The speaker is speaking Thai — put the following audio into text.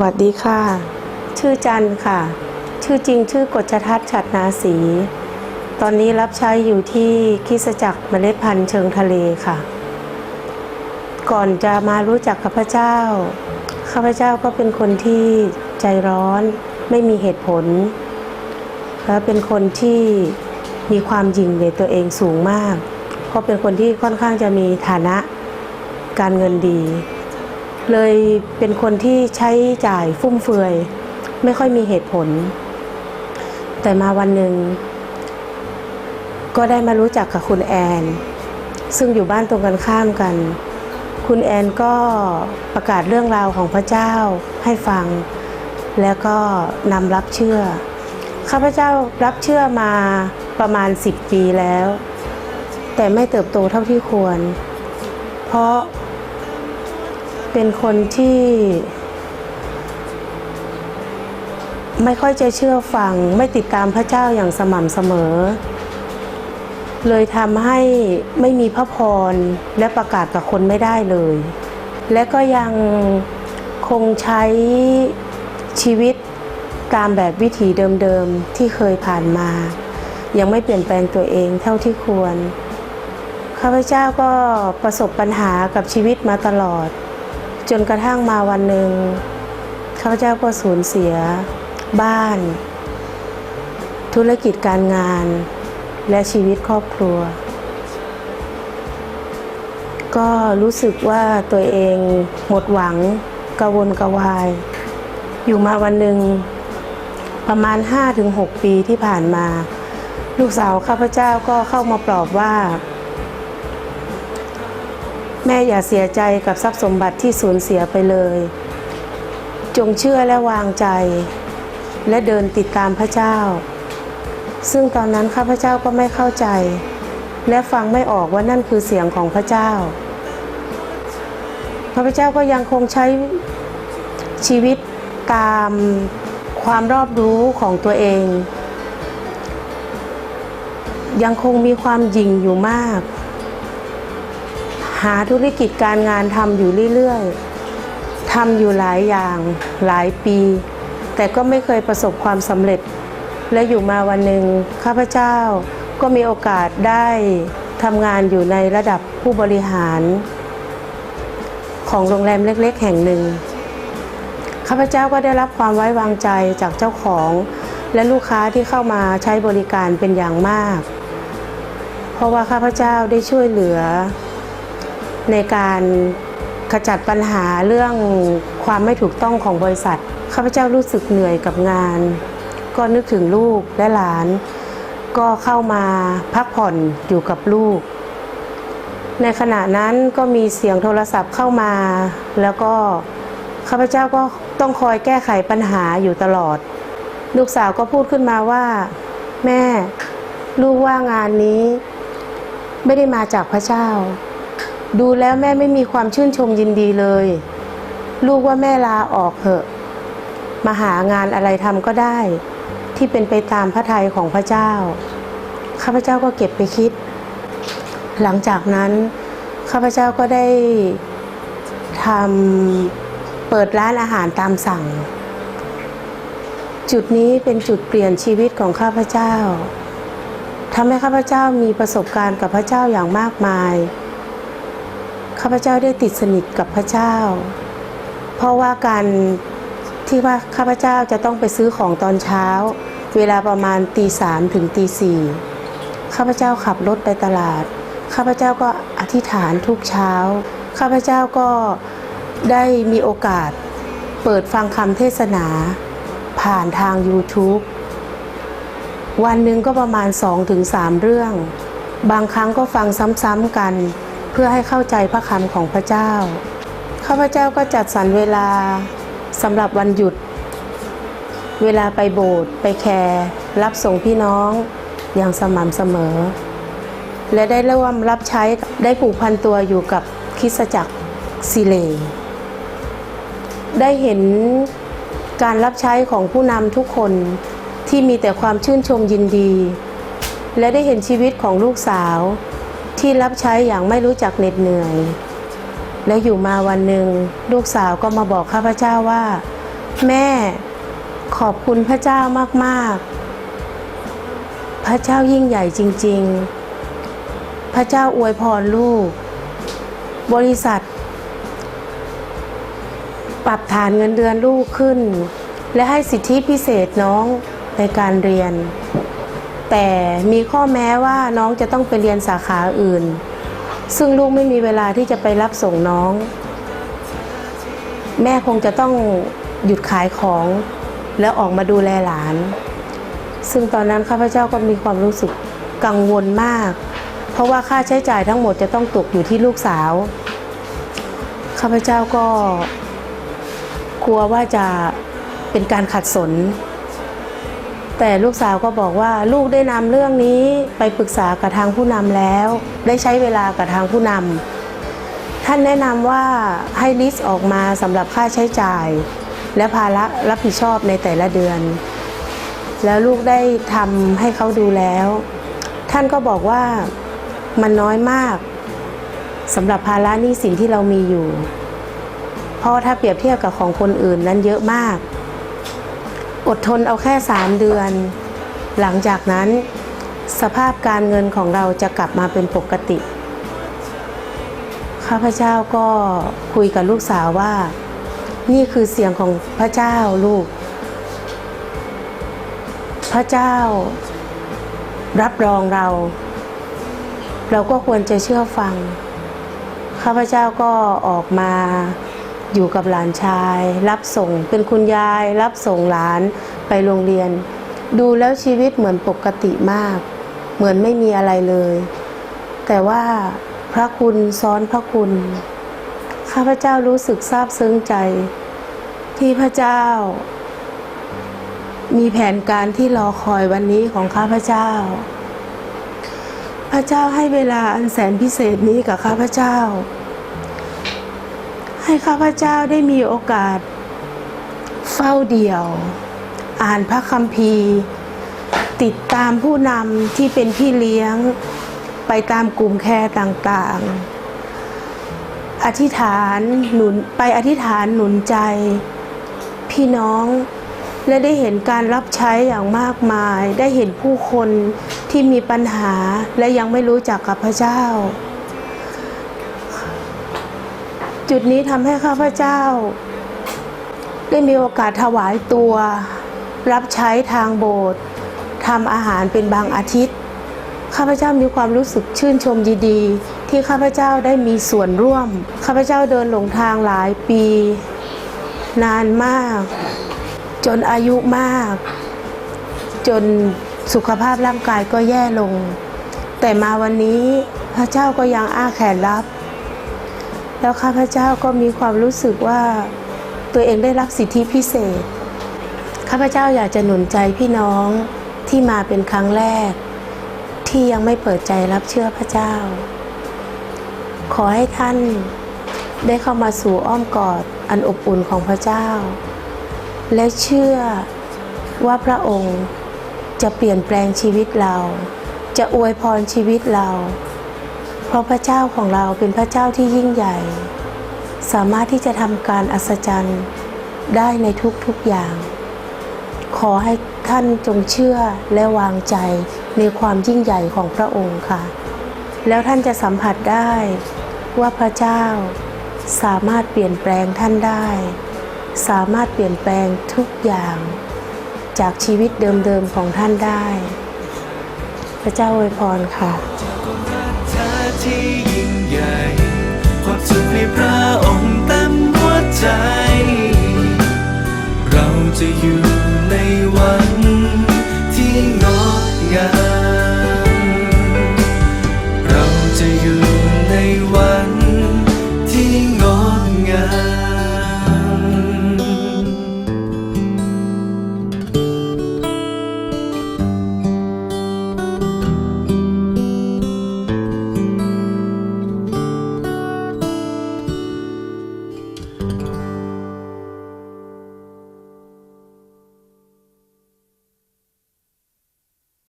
สวัสดีค่ะ ชื่อจันค่ะ ชื่อจริงชื่อกฎชทัศน์ฉัดนาสี ตอนนี้รับใช้อยู่ที่คิสจักรเมล็ดพันธุ์เชิงทะเลค่ะ ก่อนจะมารู้จักข้าพเจ้า ข้าพเจ้าก็เป็นคนที่ใจร้อน ไม่มีเหตุผล และเป็นคนที่มีความยิ่งในตัวเองสูงมาก เพราะเป็นคนที่ค่อนข้างจะมีฐานะการเงินดี เลยเป็นคนที่ใช้จ่ายฟุ่มเฟือย ไม่ค่อยมีเหตุผล แต่มาวันหนึ่ง ก็ได้มารู้จักกับคุณแอน ซึ่งอยู่บ้านตรงกันข้ามกัน คุณแอนก็ประกาศเรื่องราวของพระเจ้าให้ฟัง แล้วก็นำรับเชื่อ ข้าพเจ้ารับเชื่อมาประมาณ 10 ปีแล้ว แต่ไม่เติบโตเท่าที่ควร เพราะ เป็นคนที่ไม่ค่อยจะเชื่อฟัง ไม่ติดตามพระเจ้าอย่างสม่ำเสมอ เลยทำให้ไม่มีพระพรและประกาศกับคนไม่ได้เลย และก็ยังคงใช้ชีวิตตามแบบวิถีเดิมๆที่เคยผ่านมา ยังไม่เปลี่ยนแปลงตัวเองเท่าที่ควร ข้าพเจ้าก็ประสบปัญหากับชีวิตมาตลอด จนกระทั่งมาวันหนึ่งข้าพเจ้าก็สูญเสีย บ้าน ธุรกิจการงาน และชีวิตครอบครัว ก็รู้สึกว่าตัวเองหมดหวังกระวนกระวาย อยู่มาวันหนึ่งประมาณ 5-6 ปีที่ผ่านมา ลูกสาวข้าพเจ้าก็เข้ามาปลอบว่า แม่อย่าเสียใจกับทรัพย์สมบัติที่สูญเสียไปเลย จงเชื่อและวางใจ และเดินติดตามพระเจ้า ซึ่งตอนนั้นข้าพเจ้าก็ไม่เข้าใจ และฟังไม่ออกว่านั่นคือเสียงของพระเจ้า พระพเจ้าก็ยังคงใช้ชีวิตตามความรอบรู้ของตัวเอง ยังคงมีความยิ่งอยู่มาก หาธุรกิจการงานทำอยู่เรื่อยๆทำอยู่หลายอย่างหลายปี แต่ก็ไม่เคยประสบความสำเร็จ และอยู่มาวันหนึ่งข้าพเจ้าก็มีโอกาสได้ทำงานอยู่ในระดับผู้บริหาร ของโรงแรมเล็ก ๆ แห่งหนึ่งข้าพเจ้าก็ได้รับความไว้วางใจจากเจ้าของ และลูกค้าที่เข้ามาใช้บริการเป็นอย่างมาก เพราะว่าข้าพเจ้าได้ช่วยเหลือ ในการขจัดปัญหาเรื่องความไม่ถูกต้องของบริษัท ข้าพเจ้ารู้สึกเหนื่อยกับงาน ก็นึกถึงลูกและหลาน ก็เข้ามาพักผ่อนอยู่กับลูก ในขณะนั้นก็มีเสียงโทรศัพท์เข้ามา แล้วก็ข้าพเจ้าก็ต้องคอยแก้ไขปัญหาอยู่ตลอด ลูกสาวก็พูดขึ้นมาว่า แม่ ลูกว่างานนี้ ไม่ได้มาจากพระเจ้า ดูแล้วแม่ไม่มีความชื่นชมยินดีเลย ลูกว่าแม่ลาออกเถอะ มาหางานอะไรทำก็ได้ ที่เป็นไปตามพระทัยของพระเจ้า ข้าพเจ้าก็เก็บไปคิด หลังจากนั้น ข้าพเจ้าก็ได้ทำเปิดร้านอาหารตามสั่ง จุดนี้เป็นจุดเปลี่ยนชีวิตของข้าพเจ้าทำให้ข้าพเจ้ามีประสบการณ์กับพระเจ้าอย่างมากมาย ข้าพเจ้าได้ติดสนิทกับพระเจ้า เพราะว่าการที่ว่าข้าพเจ้าจะต้องไปซื้อของตอนเช้า เวลาประมาณตีสามถึงตีสี่ข้าพเจ้าขับรถไปตลาด ข้าพเจ้าก็อธิษฐานทุกเช้า ข้าพเจ้าก็ได้มีโอกาสเปิดฟังคำเทศนา ผ่านทาง YouTube วันหนึ่งก็ประมาณ 2-3 เรื่อง บางครั้งก็ฟังซ้ำๆกัน เพื่อให้เข้าใจพระคำของพระเจ้า ข้าพเจ้าก็จัดสรรเวลาสำหรับวันหยุด เวลาไปโบสถ์ไปแคร์รับส่งพี่น้องอย่างสม่ำเสมอ และได้ร่วมรับใช้ได้ผูกพันตัวอยู่กับคริสตจักรซิเล ได้เห็นการรับใช้ของผู้นำทุกคนที่มีแต่ความชื่นชมยินดี และได้เห็นชีวิตของลูกสาว ที่รับใช้อย่างไม่รู้จักเหน็ดเหนื่อย และอยู่มาวันหนึ่งลูกสาวก็มาบอกข้าพเจ้าว่า แม่ขอบคุณพระเจ้ามากๆ พระเจ้ายิ่งใหญ่จริง ๆ พระเจ้าอวยพรลูก บริษัท ปรับฐานเงินเดือนลูกขึ้น และให้สิทธิพิเศษน้องในการเรียน แต่มีข้อแม้ว่าน้องจะต้องไปเรียนสาขาอื่น ซึ่งลูกไม่มีเวลาที่จะไปรับส่งน้อง แม่คงจะต้องหยุดขายของแล้วออกมาดูแลหลาน ซึ่งตอนนั้นข้าพเจ้าก็มีความรู้สึกกังวลมาก เพราะว่าค่าใช้จ่ายทั้งหมดจะต้องตกอยู่ที่ลูกสาว ข้าพเจ้าก็กลัวว่าจะเป็นการขัดสน แต่ลูกสาวก็บอกว่าลูกได้นำเรื่องนี้ไปปรึกษากับทางผู้นำแล้ว ได้ใช้เวลากับทางผู้นำท่านแนะนำว่าให้ลิสต์ออกมาสำหรับค่าใช้จ่าย และภาระรับผิดชอบในแต่ละเดือน แล้วลูกได้ทำให้เขาดูแล้ว ท่านก็บอกว่ามันน้อยมากสำหรับภาระหนี้สินที่เรามีอยู่ เพราะถ้าเปรียบเทียบกับของคนอื่นนั้นเยอะมาก อดทนเอาแค่สามเดือน หลังจากนั้นสภาพการเงินของเราจะกลับมาเป็นปกติ ข้าพเจ้าก็คุยกับลูกสาวว่า นี่คือเสียงของพระเจ้าลูก พระเจ้า รับรองเรา เราก็ควรจะเชื่อฟัง ข้าพเจ้าก็ออกมา อยู่กับหลานชาย รับส่งเป็นคุณยาย รับส่งหลานไปโรงเรียน ดูแล้วชีวิตเหมือนปกติมาก เหมือนไม่มีอะไรเลย แต่ว่าพระคุณซ้อนพระคุณ ข้าพเจ้ารู้สึกซาบซึ้งใจ ที่พระเจ้า มีแผนการที่รอคอยวันนี้ของข้าพเจ้า พระเจ้าให้เวลาอันแสนพิเศษนี้กับข้าพเจ้า ให้ข้าพเจ้าได้มีโอกาส เฝ้าเดี่ยว อ่านพระคัมภีร์ ติดตามผู้นำที่เป็นพี่เลี้ยง ไปตามกลุ่มแคร์ต่างๆ อธิษฐานหนุนไปอธิษฐานหนุนใจ พี่น้องและได้เห็นการรับใช้อย่างมากมาย ได้เห็นผู้คนที่มีปัญหาและยังไม่รู้จักกับพระเจ้า จุดนี้ทำให้ข้าพเจ้า ได้มีโอกาสถวายตัว รับใช้ทางโบสถ์ทำอาหารเป็นบางอาทิตย์ ข้าพเจ้ามีความรู้สึกชื่นชมยินดีที่ข้าพเจ้าได้มีส่วนร่วม ข้าพเจ้าเดินหลงทางหลายปี นานมาก จนอายุมาก จนสุขภาพร่างกายก็แย่ลง แต่มาวันนี้พระเจ้าก็ยังอ้าแขนรับ แล้วข้าพเจ้าก็มีความรู้สึกว่าตัวเองได้รับสิทธิพิเศษ ข้าพเจ้าอยากจะหนุนใจพี่น้องที่มาเป็นครั้งแรก ที่ยังไม่เปิดใจรับเชื่อพระเจ้า ขอให้ท่านได้เข้ามาสู่อ้อมกอดอันอบอุ่นของพระเจ้า และเชื่อว่าพระองค์จะเปลี่ยนแปลงชีวิตเรา จะอวยพรชีวิตเรา เพราะพระเจ้าของเราเป็นพระเจ้าที่ยิ่งใหญ่ สามารถที่จะทำการอัศจรรย์ได้ในทุกๆอย่าง ขอให้ท่านจงเชื่อและวางใจในความยิ่งใหญ่ของพระองค์ค่ะ แล้วท่านจะสัมผัสได้ว่าพระเจ้าสามารถเปลี่ยนแปลงท่านได้ สามารถเปลี่ยนแปลงทุกอย่าง จากชีวิตเดิมๆของท่านได้ พระเจ้าอวยพรค่ะ ที่ยิ่งใหญ่ ความสุขในพระองค์